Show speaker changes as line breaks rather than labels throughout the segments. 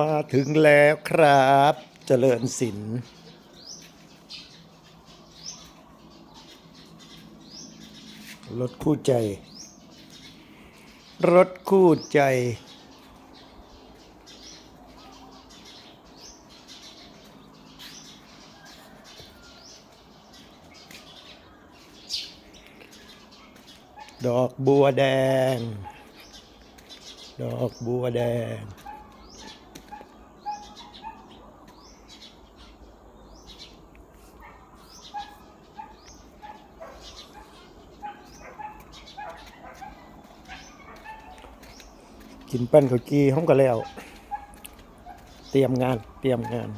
มาถึงแล้วครับ เจริญศิลป์รถคู่ใจ รถคู่ใจ ดอกบัวแดง ดอกบัวแดง กินปั้นข้าวจีห้องก็แล้ว เตรียมงาน เตรียมงาน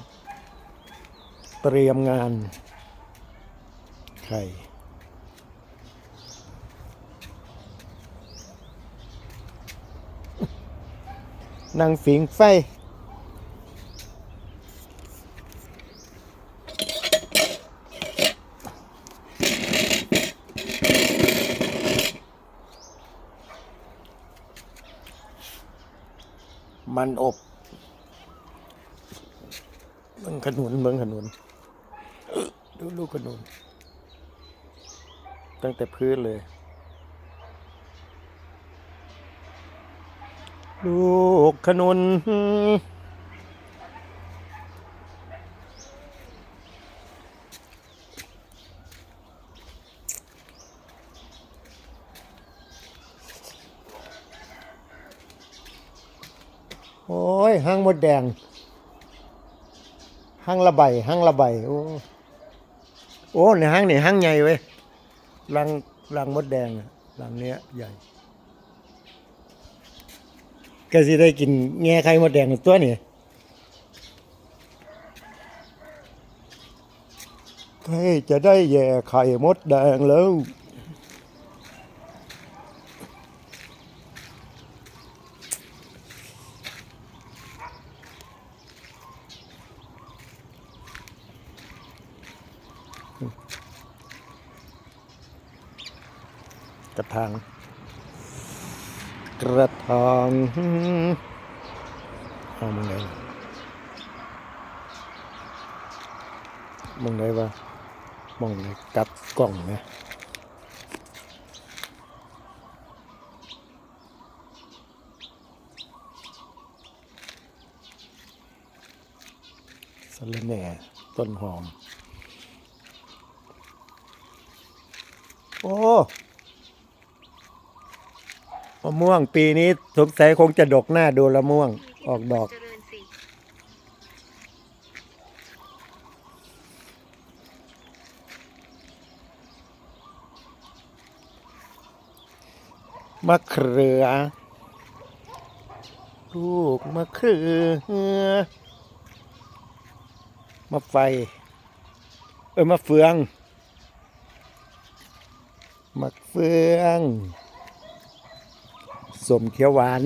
เตรียมงานไข่นั่งฝิงไฟ มันอบเมืองขนุนเมืองขนุนดูลูกขนุน ตั้งแต่พื้นเลย ลูกขนุน โอ้ยห้างมดแดงห้างระใบห้างระใบโอ้โอ้ในห้างนี่ห้างใหญ่เว้ยรังรังมดแดงอะรังเนี้ยใหญ่ก็สิได้กินแง่ไข่มดแดงตัวนี่ใครจะได้แย่ไข่มดแดงแล้ว กระถางกระถางเอามึงไงมึงไงวะมองไงกัดกล่องนะสะระแหน่ต้นหอม โอ้ มะม่วงปีนี้สงสัยคงจะดกหน้าดูละม่วงออกดอก มะเขือ ลูกมะเขือมะไฟ เออมะเฟืองมะเฟือง สมเขียวหวาน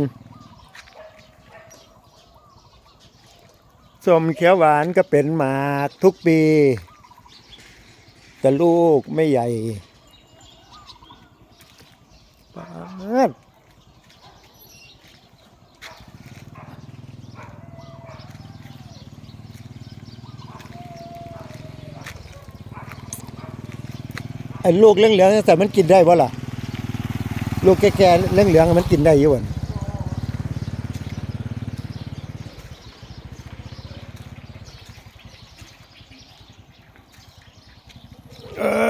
สมเขียวหวานก็เป็นหมากทุกปี แต่ลูกไม่ใหญ่ปาดไอ้ลูกเหลืองๆแต่มันกินได้ปะล่ะ ลูกแก่ๆเหลืองๆมันกินได้อยู่วันเออ